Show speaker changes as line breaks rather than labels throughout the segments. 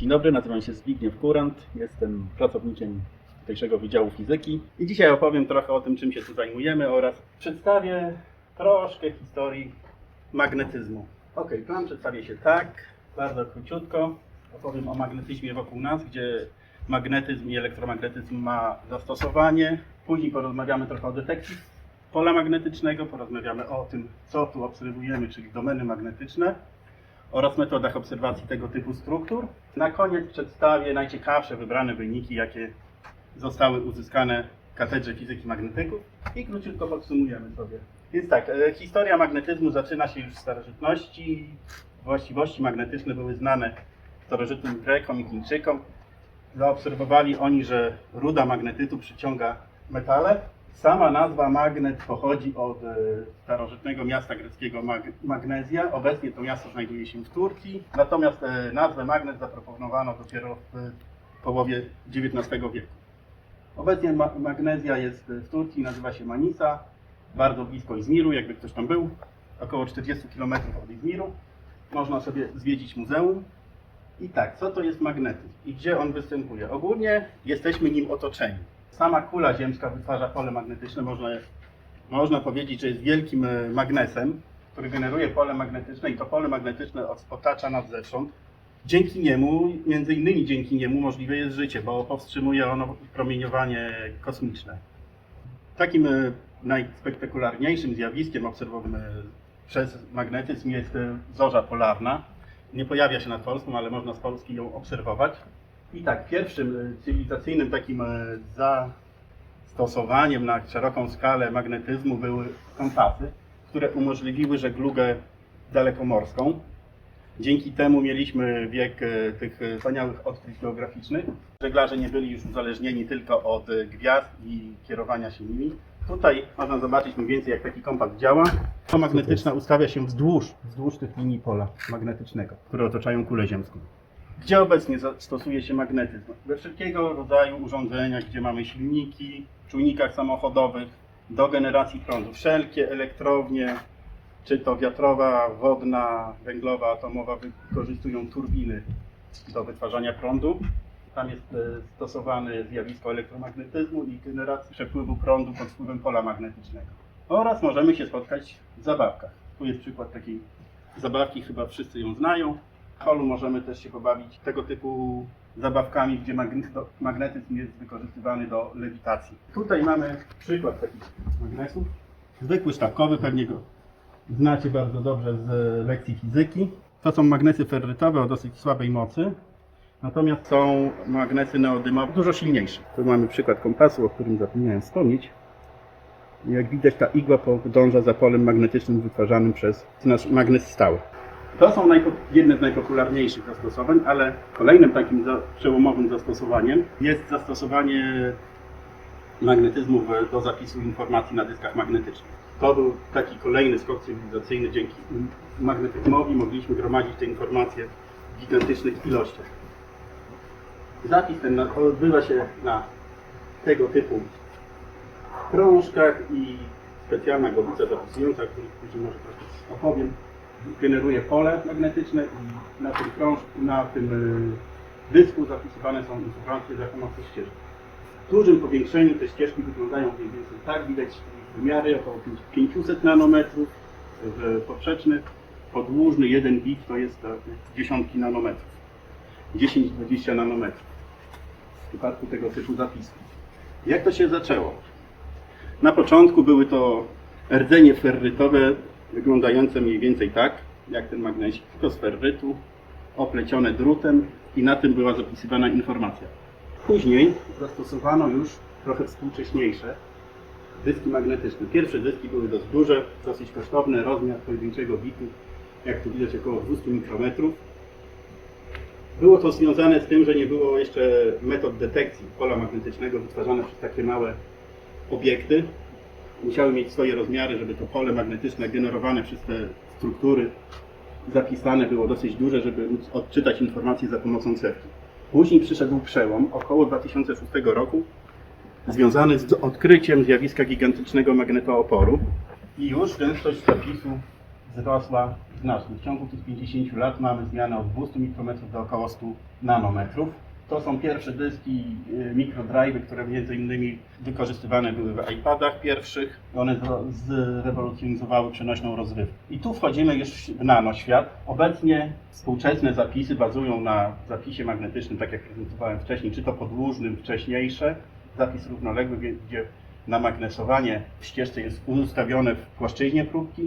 Dzień dobry, nazywam się Zbigniew Kurant, jestem pracownikiem tutejszego Wydziału Fizyki i dzisiaj opowiem trochę o tym, czym się tu zajmujemy oraz przedstawię troszkę historii magnetyzmu. Ok, plan przedstawię się tak, bardzo króciutko. Opowiem o magnetyzmie wokół nas, gdzie magnetyzm i elektromagnetyzm ma zastosowanie. Później porozmawiamy trochę o detekcji pola magnetycznego, porozmawiamy o tym, co tu obserwujemy, czyli domeny magnetyczne oraz metodach obserwacji tego typu struktur. Na koniec przedstawię najciekawsze wybrane wyniki, jakie zostały uzyskane w katedrze fizyki magnetyków i króciutko podsumujemy sobie. Więc tak, e, historia magnetyzmu zaczyna się już w starożytności. Właściwości magnetyczne były znane starożytnym Grekom i Chińczykom. Zaobserwowali oni, że ruda magnetytu przyciąga metale. Sama nazwa magnet pochodzi od e, starożytnego miasta greckiego Mag- Magnezja. Obecnie to miasto znajduje się w Turcji. Natomiast e, nazwę magnet zaproponowano dopiero w połowie XIX wieku. Obecnie ma- Magnezja jest w Turcji, nazywa się Manisa, bardzo blisko Izmiru, jakby ktoś tam był, około 40 km od Izmiru. Można sobie zwiedzić muzeum. I tak, co to jest magnetyzm i gdzie on występuje? Ogólnie jesteśmy nim otoczeni. Sama kula ziemska wytwarza pole magnetyczne, można, można powiedzieć, że jest wielkim e, magnesem, który generuje pole magnetyczne i to pole magnetyczne ot- otacza nas zewsząd. Dzięki niemu, między innymi dzięki niemu możliwe jest życie, bo powstrzymuje ono promieniowanie kosmiczne. Takim e, najspektakularniejszym zjawiskiem obserwowanym e, przez magnetyzm jest zorza polarna. Nie pojawia się nad Polską, ale można z Polski ją obserwować. I tak, pierwszym e, cywilizacyjnym takim e, zastosowaniem na szeroką skalę magnetyzmu były kompasy, które umożliwiły żeglugę dalekomorską. Dzięki temu mieliśmy wiek e, tych wspaniałych odkryć geograficznych. Żeglarze nie byli już uzależnieni tylko od gwiazd i kierowania się nimi. Tutaj można zobaczyć mniej więcej jak taki kompas działa. To magnetyczna ustawia się wzdłuż, wzdłuż tych linii pola magnetycznego, które otaczają kulę ziemską. Gdzie obecnie stosuje się magnetyzm? We wszelkiego rodzaju urządzeniach, gdzie mamy silniki, czujnikach samochodowych, do generacji prądu. Wszelkie elektrownie, czy to wiatrowa, wodna, węglowa, atomowa, wykorzystują turbiny do wytwarzania prądu. Tam jest e, stosowane zjawisko elektromagnetyzmu i generacji przepływu prądu pod wpływem pola magnetycznego. Oraz możemy się spotkać w zabawkach. Tu jest przykład takiej zabawki, chyba wszyscy ją znają. Holu możemy też się pobawić tego typu zabawkami, gdzie do- magnetyzm jest wykorzystywany do lewitacji. Tutaj mamy przykład takich magnesów. Zwykły sztabkowy, pewnie go znacie bardzo dobrze z lekcji fizyki. To są magnesy ferrytowe o dosyć słabej mocy. Natomiast są magnesy neodymowe dużo silniejsze. Tu mamy przykład kompasu, o którym zapomniałem wspomnieć. Jak widać ta igła podąża za polem magnetycznym wytwarzanym przez nasz magnes stały. To są jedne z najpopularniejszych zastosowań, ale kolejnym takim za- przełomowym zastosowaniem jest zastosowanie magnetyzmu do zapisu informacji na dyskach magnetycznych. To był taki kolejny skok cywilizacyjny. Dzięki magnetyzmowi mogliśmy gromadzić te informacje w gigantycznych ilościach. Zapis ten odbywa się na tego typu krążkach i specjalna głowica zapisująca, o której później może troszkę opowiem, generuje pole magnetyczne i na tym krążku, na tym y, dysku zapisywane są informacje za pomocą ścieżek. W dużym powiększeniu te ścieżki wyglądają mniej więcej tak, widać wymiary około 500 nanometrów, w poprzeczny, podłużny 1 bit to jest e, dziesiątki nanometrów, 10-20 nanometrów w przypadku tego typu zapisów. Jak to się zaczęło? Na początku były to rdzenie ferrytowe, wyglądające mniej więcej tak, jak ten magnesik, tylko z ferrytu, oplecione drutem i na tym była zapisywana informacja. Później zastosowano już trochę współcześniejsze dyski magnetyczne. Pierwsze dyski były dość duże, dosyć kosztowne, rozmiar pojedynczego bitu, jak tu widać, około 200 mikrometrów. Było to związane z tym, że nie było jeszcze metod detekcji pola magnetycznego wytwarzane przez takie małe obiekty. Musiały mieć swoje rozmiary, żeby to pole magnetyczne generowane przez te struktury zapisane było dosyć duże, żeby móc odczytać informacje za pomocą cewki. Później przyszedł przełom około 2006 roku, związany z odkryciem zjawiska gigantycznego magnetooporu i już gęstość zapisu wzrosła znacznie. W ciągu tych 50 lat mamy zmianę od 200 mikrometrów do około 100 nanometrów. To są pierwsze dyski y, mikrodrive'y, które między innymi wykorzystywane były w iPadach pierwszych. One zrewolucjonizowały przenośną rozrywkę. I tu wchodzimy już w nanoświat. Obecnie współczesne zapisy bazują na zapisie magnetycznym, tak jak prezentowałem wcześniej, czy to podłużnym, wcześniejsze, zapis równoległy, gdzie- gdzie namagnesowanie w ścieżce jest ustawione w płaszczyźnie próbki.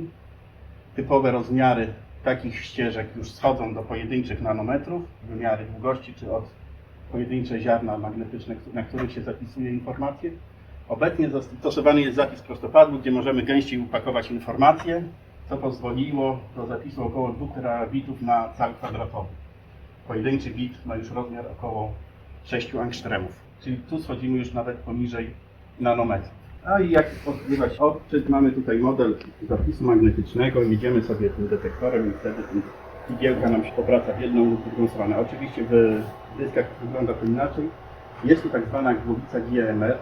Typowe rozmiary takich ścieżek już schodzą do pojedynczych nanometrów, wymiary długości czy od pojedyncze ziarna magnetyczne, na których się zapisuje informacje. Obecnie zastosowany jest zapis prostopadły, gdzie możemy gęściej upakować informacje, co pozwoliło do zapisu około 2 terabitów na cal kwadratowy. Pojedynczy bit ma już rozmiar około 6 angstremów, czyli tu schodzimy już nawet poniżej nanometrów. A i jak odgrywać odczyt, mamy tutaj model zapisu magnetycznego, jedziemy sobie tym detektorem i wtedy ten igiełka nam się obraca w jedną lub drugą stronę. Oczywiście w dyskach wygląda to inaczej. Jest tu tak zwana głowica GMR.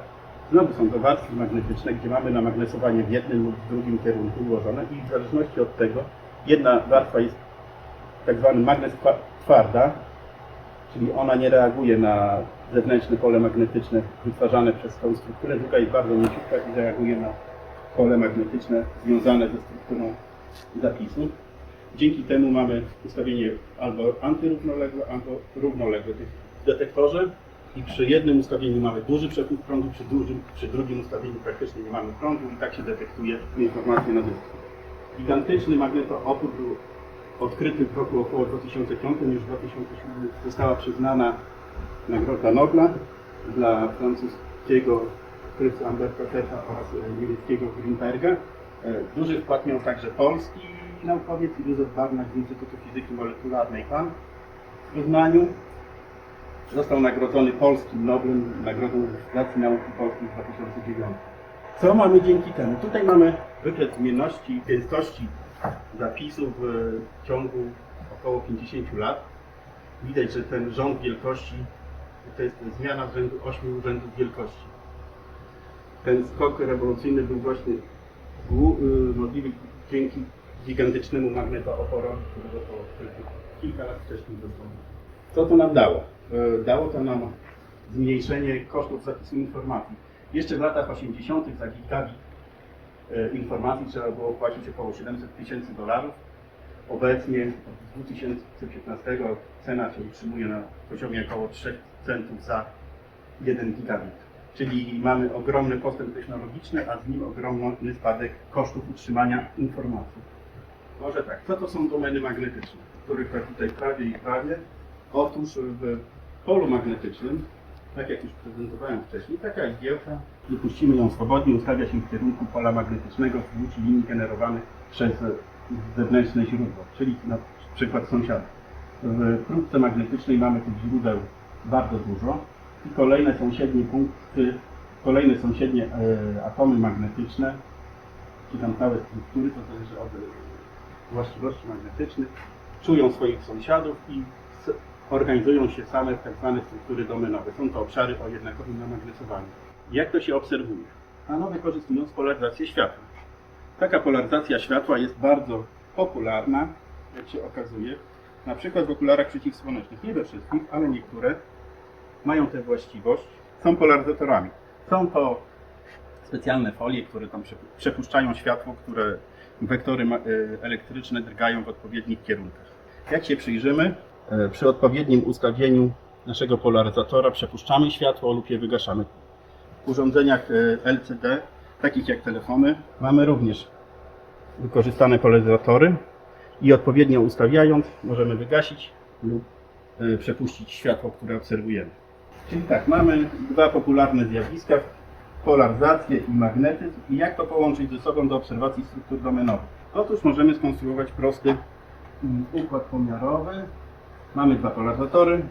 Znowu są to warstwy magnetyczne, gdzie mamy namagnesowanie w jednym lub w drugim kierunku ułożone i w zależności od tego jedna warstwa jest tak zwany magnes twarda, czyli ona nie reaguje na zewnętrzne pole magnetyczne wytwarzane przez tą strukturę, druga jest bardzo mięciutka i reaguje na pole magnetyczne związane ze strukturą zapisu. Dzięki temu mamy ustawienie albo antyrównoległe, albo równoległe tych detektorze i przy jednym ustawieniu mamy duży przepływ prądu, przy, dużym, przy drugim ustawieniu praktycznie nie mamy prądu i tak się detektuje informacje na dysku. Gigantyczny magnetoopór był odkryty w roku około 2005, już w 2007 została przyznana Nagroda Nobla dla francuskiego odkrywcy Amberta oraz niemieckiego Greenberga. E, Duży wkład miał także polski naukowiec Józef Barnach z Instytutu Fizyki Molekularnej PAN w Poznaniu. Został nagrodzony polskim Noblem, Nagrodą Fundacji Nauki Polskiej w 2009. Co mamy dzięki temu? Tutaj mamy wykres zmienności, gęstości zapisów w ciągu około 50 lat. Widać, że ten rząd wielkości to jest zmiana z rzędu 8 rzędów wielkości. Ten skok rewolucyjny był właśnie y, możliwy dzięki gigantycznemu magnetooporowi, został odkryty kilka lat wcześniej dosłownie. Co to nam dało? E, Dało to nam zmniejszenie kosztów zapisu informacji. Jeszcze w latach 80. za gigabit e, informacji trzeba było płacić około 700 tysięcy dolarów. Obecnie od 2015 cena się utrzymuje na poziomie około 3 centów za 1 gigabit. Czyli mamy ogromny postęp technologiczny, a z nim ogromny spadek kosztów utrzymania informacji. Może tak, co to są domeny magnetyczne, których tak tutaj prawie i prawie? Otóż w polu magnetycznym, tak jak już prezentowałem wcześniej, taka igiełka, wypuścimy ją swobodnie, ustawia się w kierunku pola magnetycznego w długi linii generowanych przez zewnętrzne źródło, czyli na przykład sąsiada. W próbce magnetycznej mamy tych źródeł bardzo dużo i kolejne sąsiednie punkty, kolejne sąsiednie e, atomy magnetyczne, czy tam całe struktury, to zależy od właściwości magnetycznych, czują swoich sąsiadów i organizują się same w tak zwane struktury domenowe. Są to obszary o jednakowym namagnesowaniu. Jak to się obserwuje? Ano wykorzystując polaryzację światła. Taka polaryzacja światła jest bardzo popularna, jak się okazuje, na przykład w okularach przeciwsłonecznych. Nie we wszystkich, ale niektóre mają tę właściwość, są polaryzatorami. Są to specjalne folie, które tam przepu- przepuszczają światło, które wektory y, elektryczne drgają w odpowiednich kierunkach. Jak się przyjrzymy, e, przy odpowiednim ustawieniu naszego polaryzatora przepuszczamy światło lub je wygaszamy. W urządzeniach e, LCD, takich jak telefony, mamy również wykorzystane polaryzatory i odpowiednio ustawiając możemy wygasić lub e, przepuścić światło, które obserwujemy. Czyli tak, mamy dwa popularne zjawiska, polaryzację i magnetyzm i jak to połączyć ze sobą do obserwacji struktur domenowych. Otóż możemy skonstruować prosty mm, układ pomiarowy. Mamy dwa polaryzatory.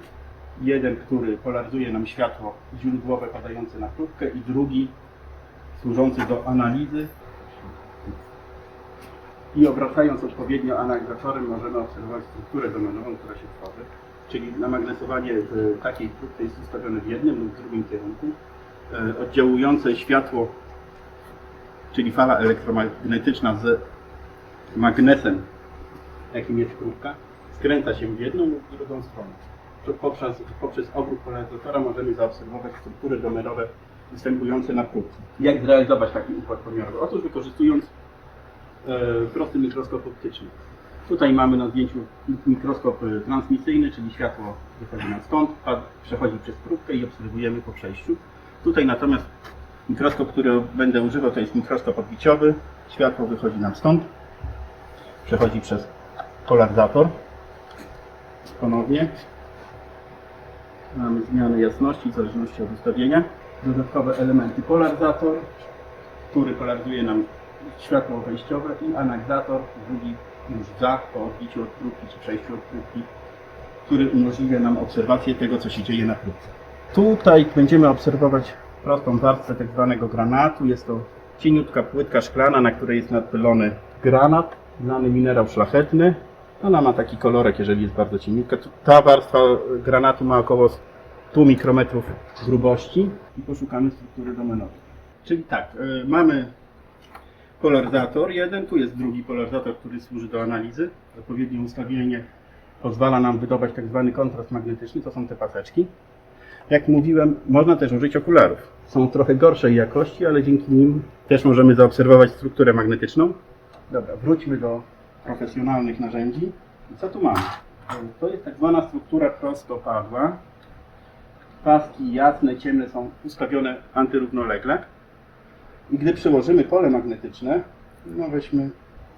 Jeden, który polaryzuje nam światło źródłowe padające na próbkę i drugi służący do analizy. I obracając odpowiednio analizatorem możemy obserwować strukturę domenową, która się tworzy. Czyli namagnesowanie takiej próbce jest ustawione w jednym lub drugim kierunku. E, Oddziałujące światło, czyli fala elektromagnetyczna z magnesem, jakim jest próbka, skręca się w jedną lub drugą stronę. To Poprzez, poprzez obrót polaryzatora możemy zaobserwować struktury domerowe występujące na próbce. Jak zrealizować taki układ pomiarowy? Otóż wykorzystując e, prosty mikroskop optyczny. Tutaj mamy na zdjęciu mikroskop e, transmisyjny, czyli światło wychodzi nam stąd, przechodzi przez próbkę i obserwujemy po przejściu. Tutaj natomiast mikroskop, który będę używał, to jest mikroskop odbiciowy. Światło wychodzi nam stąd, przechodzi przez polaryzator. Ponownie. Mamy zmianę jasności w zależności od ustawienia. Dodatkowe elementy polaryzator, który polaryzuje nam światło wejściowe i analizator, drugi już za po odbiciu od próbki czy przejściu od próbki, który umożliwia nam obserwację tego, co się dzieje na próbce. Tutaj będziemy obserwować prostą warstwę tak zwanego granatu. Jest to cieniutka płytka szklana, na której jest nadpylony granat, znany minerał szlachetny. Ona ma taki kolorek, jeżeli jest bardzo cieniutka. Ta warstwa granatu ma około 100 mikrometrów grubości i poszukamy struktury domenowej. Czyli tak, y, mamy polaryzator jeden, tu jest drugi polaryzator, który służy do analizy. Odpowiednie ustawienie pozwala nam wydobyć tak zwany kontrast magnetyczny, to są te paseczki. Jak mówiłem, można też użyć okularów. Są trochę gorszej jakości, ale dzięki nim też możemy zaobserwować strukturę magnetyczną. Dobra, wróćmy do profesjonalnych narzędzi. Co tu mamy? To jest tak zwana struktura prostopadła. Paski jasne, ciemne są ustawione antyrównolegle. I gdy przyłożymy pole magnetyczne, no weźmy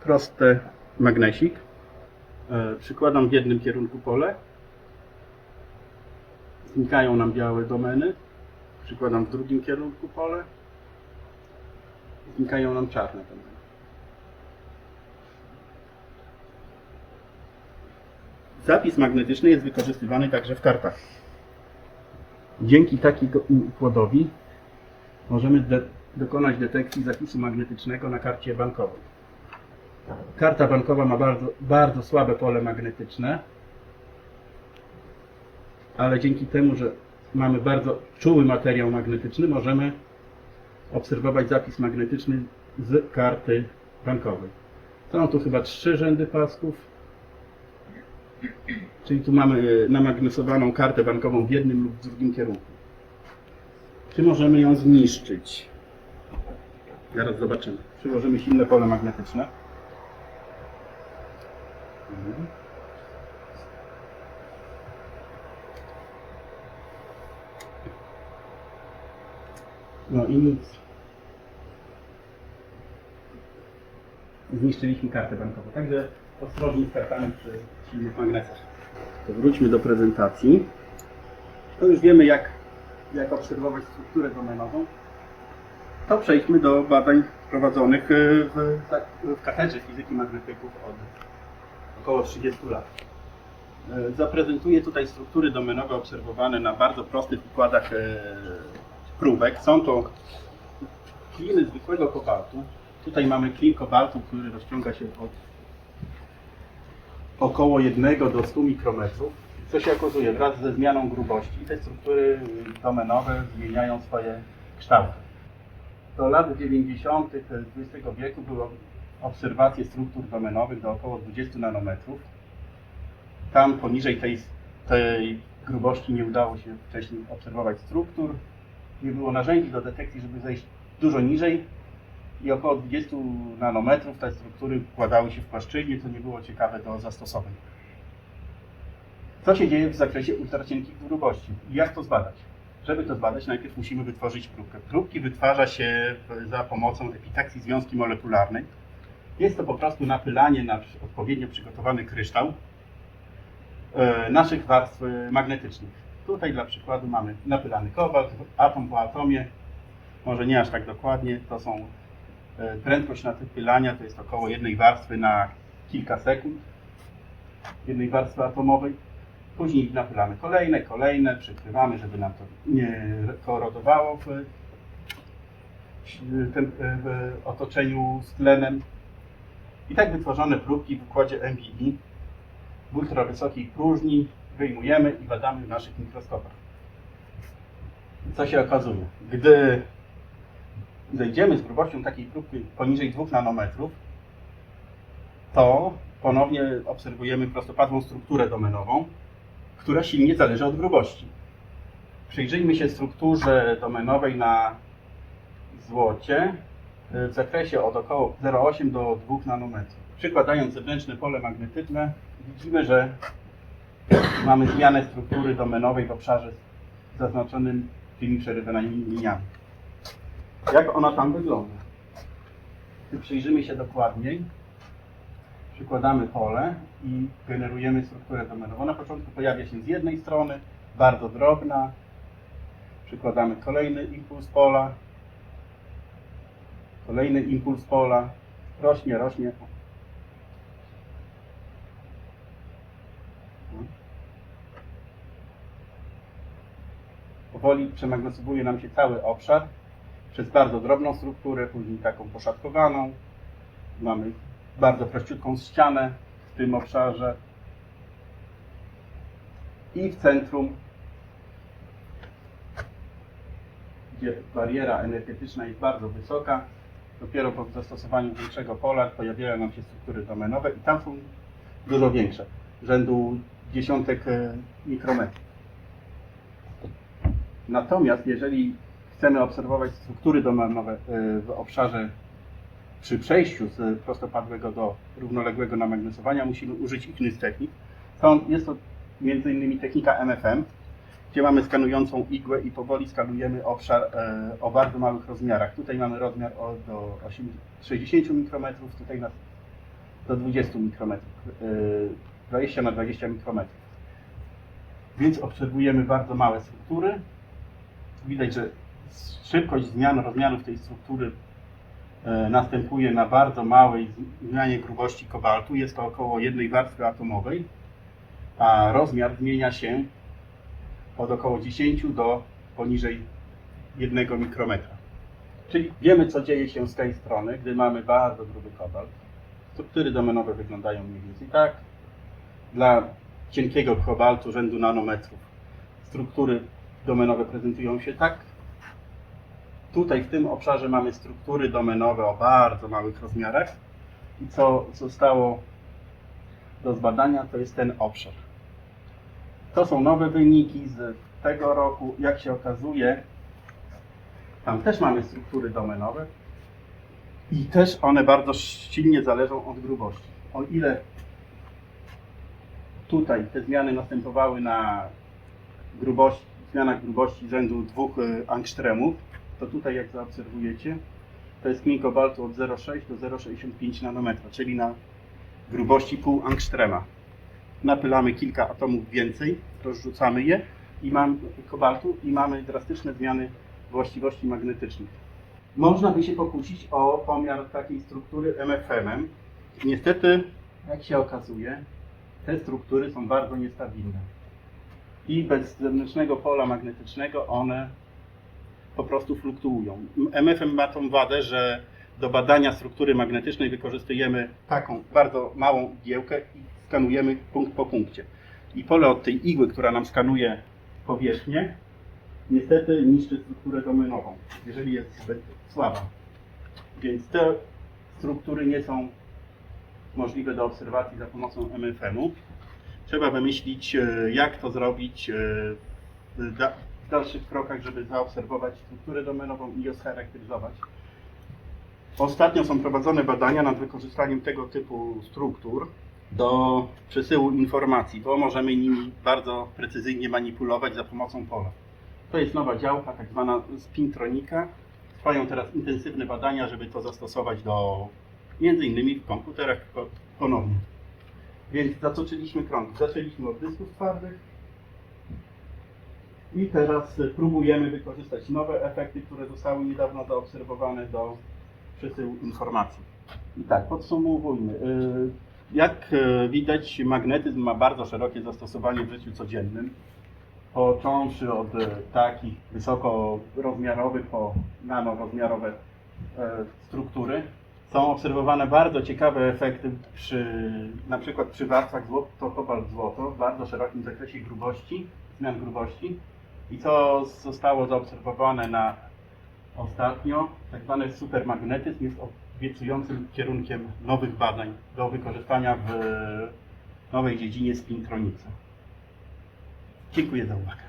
prosty magnesik. E, przykładam w jednym kierunku pole. Znikają nam białe domeny. Przykładam w drugim kierunku pole. Znikają nam czarne domeny. Zapis magnetyczny jest wykorzystywany także w kartach. Dzięki takiego układowi możemy de- dokonać detekcji zapisu magnetycznego na karcie bankowej. Karta bankowa ma bardzo, bardzo słabe pole magnetyczne, ale dzięki temu, że mamy bardzo czuły materiał magnetyczny, możemy obserwować zapis magnetyczny z karty bankowej. Są tu chyba trzy rzędy pasków, czyli tu mamy e, namagnesowaną kartę bankową w jednym lub w drugim kierunku. Czy możemy ją zniszczyć? Zaraz zobaczymy. Przyłożymy silne pole magnetyczne. Mhm. No i nic. Zniszczyliśmy kartę bankową. Także ostrożnie z kartami przy silnych magnetach. To wróćmy do prezentacji. To już wiemy jak, jak obserwować strukturę domenową to przejdźmy do badań prowadzonych y, w, w katedrze fizyki magnetyków od około 30 lat. Y, Zaprezentuję tutaj struktury domenowe obserwowane na bardzo prostych układach y, próbek. Są to kliny zwykłego kobaltu. Tutaj mamy klin kobaltu, który rozciąga się od około 1 do 100 mikrometrów. Co się okazuje? Wraz ze zmianą grubości te struktury domenowe zmieniają swoje kształty do lat 90. XX wieku były obserwacje struktur domenowych do około 20 nanometrów. Tam poniżej tej, tej grubości nie udało się wcześniej obserwować struktur. Nie było narzędzi do detekcji, żeby zejść dużo niżej. I około 20 nanometrów te struktury wkładały się w płaszczyźnie, co nie było ciekawe do zastosowań. Co się dzieje w zakresie ultracienkich grubości? Jak to zbadać? Żeby to zbadać, najpierw musimy wytworzyć próbkę. Próbki wytwarza się za pomocą epitaksji związki molekularnej. Jest to po prostu napylanie na odpowiednio przygotowany kryształ e, naszych warstw e, magnetycznych. Tutaj dla przykładu mamy napylany kobalt, atom po atomie, może nie aż tak dokładnie, to są e, prędkość napylania to jest około jednej warstwy na kilka sekund, jednej warstwy atomowej. Później napylamy kolejne, kolejne, przykrywamy, żeby nam to nie korodowało w, w, otoczeniu z tlenem. I tak wytworzone próbki w układzie MBI w ultrawysokiej próżni wyjmujemy i badamy w naszych mikroskopach. Co się okazuje? Gdy zejdziemy z grubością takiej próbki poniżej 2 nanometrów, to ponownie obserwujemy prostopadłą strukturę domenową, która silnie zależy od grubości. Przyjrzyjmy się strukturze domenowej na złocie w zakresie od około 0,8 do 2 nanometrów. Przykładając zewnętrzne pole magnetyczne, widzimy, że mamy zmianę struktury domenowej w obszarze zaznaczonym tymi przerywanymi liniami. Jak ona tam wygląda? Gdy przyjrzymy się dokładniej, przykładamy pole i generujemy strukturę domenową. Na początku pojawia się z jednej strony, bardzo drobna. Przykładamy kolejny impuls pola, kolejny impuls pola, rośnie, rośnie. Powoli przemagnetizuje nam się cały obszar przez bardzo drobną strukturę, później taką poszatkowaną. Mamy bardzo prościutką ścianę w tym obszarze. I w centrum, gdzie bariera energetyczna jest bardzo wysoka, dopiero po zastosowaniu większego pola pojawiają nam się struktury domenowe i tam są dużo większe, rzędu dziesiątek e, mikrometrów. Natomiast jeżeli chcemy obserwować struktury domenowe e, w obszarze przy przejściu z prostopadłego do równoległego namagnetyzowania musimy użyć innych technik. Jest to m.in. technika MFM, gdzie mamy skanującą igłę i powoli skanujemy obszar e, o bardzo małych rozmiarach. Tutaj mamy rozmiar do 8, 60 mikrometrów, tutaj do 20 mikrometrów, e, 20 na 20 mikrometrów. Więc obserwujemy bardzo małe struktury. Widać, że szybkość zmian rozmiarów tej struktury e, następuje na bardzo małej zmianie grubości kobaltu. Jest to około jednej warstwy atomowej, a rozmiar zmienia się od około 10 do poniżej 1 mikrometra. Czyli wiemy, co dzieje się z tej strony, gdy mamy bardzo gruby kobalt. Struktury domenowe wyglądają mniej więcej tak. Dla cienkiego kobaltu rzędu nanometrów struktury domenowe prezentują się tak. Tutaj w tym obszarze mamy struktury domenowe o bardzo małych rozmiarach i co zostało do zbadania to jest ten obszar. To są nowe wyniki z tego roku. Jak się okazuje, tam też mamy struktury domenowe i też one bardzo silnie zależą od grubości. O ile tutaj te zmiany następowały na grubości, zmianach grubości rzędu 2 angstremów, to tutaj jak zaobserwujecie, to jest kmin kobaltu od 0,6 do 0,65 nanometra, czyli na grubości pół angstrema. Napylamy kilka atomów więcej, rozrzucamy je i mamy kobaltu i mamy drastyczne zmiany właściwości magnetycznych. Można by się pokusić o pomiar takiej struktury MFM-em. Niestety, jak się okazuje, te struktury są bardzo niestabilne. I bez zewnętrznego pola magnetycznego one po prostu fluktuują. MFM ma tą wadę, że do badania struktury magnetycznej wykorzystujemy taką bardzo małą igiełkę i skanujemy punkt po punkcie. I pole od tej igły, która nam skanuje powierzchnię, niestety niszczy strukturę domenową, jeżeli jest zbyt słaba. Więc te struktury nie są możliwe do obserwacji za pomocą MFM-u. Trzeba wymyślić, e, jak to zrobić e, w da- w dalszych krokach, żeby zaobserwować strukturę domenową i ją scharakteryzować. Ostatnio są prowadzone badania nad wykorzystaniem tego typu struktur do przesyłu informacji, bo możemy nimi bardzo precyzyjnie manipulować za pomocą pola. To jest nowa działka, tak zwana spintronika. Trwają teraz intensywne badania, żeby to zastosować do między innymi w komputerach po- ponownie. Więc zatoczyliśmy krąg. Zaczęliśmy od dysków twardych i teraz y, próbujemy wykorzystać nowe efekty, które zostały niedawno zaobserwowane do przesyłu informacji. I tak, podsumowujmy. Y, Jak y, widać, magnetyzm ma bardzo szerokie zastosowanie w życiu codziennym. Począwszy od takich wysokorozmiarowych po nanorozmiarowe y, struktury, są obserwowane bardzo ciekawe efekty przy, na przykład przy warstwach złoto, kobalt, złoto w bardzo szerokim zakresie grubości, zmian grubości. I co zostało zaobserwowane na ostatnio, tak zwany supermagnetyzm jest obiecującym kierunkiem nowych badań do wykorzystania w nowej dziedzinie spintronicy. Dziękuję za uwagę.